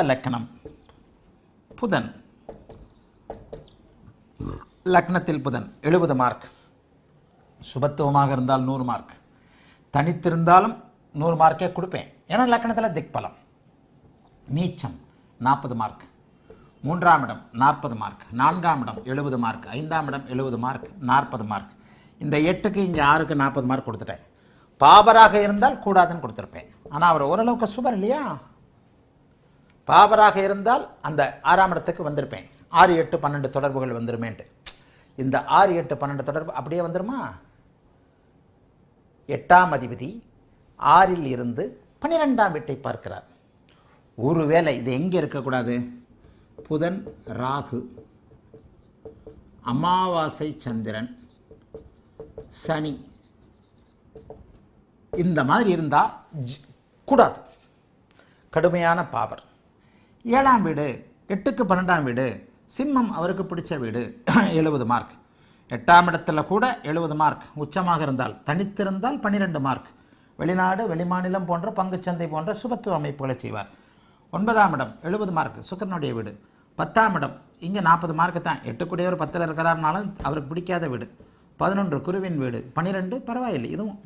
லக்கணம். புதன். லக்னத்தில் புதன் எழுபது மார்க். சுபத்துவமாக இருந்தால் நூறு மார்க். தனித்திருந்தாலும் நூறு மார்க்கே கொடுப்பேன். ஏன்னா லக்கணத்தில் திக்பலம். நீச்சம் நாற்பது மார்க். மூன்றாம் இடம் நாற்பது மார்க். நான்காம் இடம் எழுபது மார்க். ஐந்தாம் இடம் எழுபது மார்க். நாற்பது மார்க். இந்த எட்டுக்கு இங்கே ஆறுக்கு நாற்பது மார்க் கொடுத்துட்டேன். பாபராக இருந்தால் கூடாதுன்னு கொடுத்துருப்பேன். ஆனால் அவர் ஓரளவுக்கு சுபர் இல்லையா? பாபராக இருந்தால் அந்த ஆறாம் இடத்துக்கு வந்திருப்பேன். ஆறு எட்டு பன்னெண்டு தொடர்புகள் வந்துருமேன்ட்டு. இந்த ஆறு எட்டு பன்னெண்டு தொடர்பு அப்படியே வந்துருமா? எட்டாம் அதிபதி ஆறில் இருந்து பன்னிரெண்டாம் வீட்டை பார்க்கிறார். ஒருவேளை இது எங்கே இருக்கக்கூடாது? புதன் ராகு அமாவாசை சந்திரன் சனி இந்த மாதிரி இருந்தால் கூடாது. கடுமையான பாவர் ஏழாம் வீடு எட்டுக்கு பன்னெண்டாம் வீடு சிம்மம் அவருக்கு பிடிச்ச வீடு எழுபது மார்க் எட்டாம் இடத்துல கூட எழுபது மார்க் உச்சமாக இருந்தால் தனித்திருந்தால் பன்னிரெண்டு மார்க் வெளிநாடு வெளிமாநிலம் போன்ற பங்குச்சந்தை போன்ற சுபத்துவ அமைப்புகளை செய்வார். ஒன்பதாம் இடம் எழுபது மார்க் சுக்கரனுடைய வீடு. பத்தாம் இடம் இங்கே நாற்பது மார்க்கு தான். எட்டுக்குடையவர் பத்தில் இருக்கிறாருனாலும் அவருக்கு பிடிக்காத வீடு. பதினொன்று குருவின் வீடு. பன்னிரெண்டு பரவாயில்லை. இதுவும்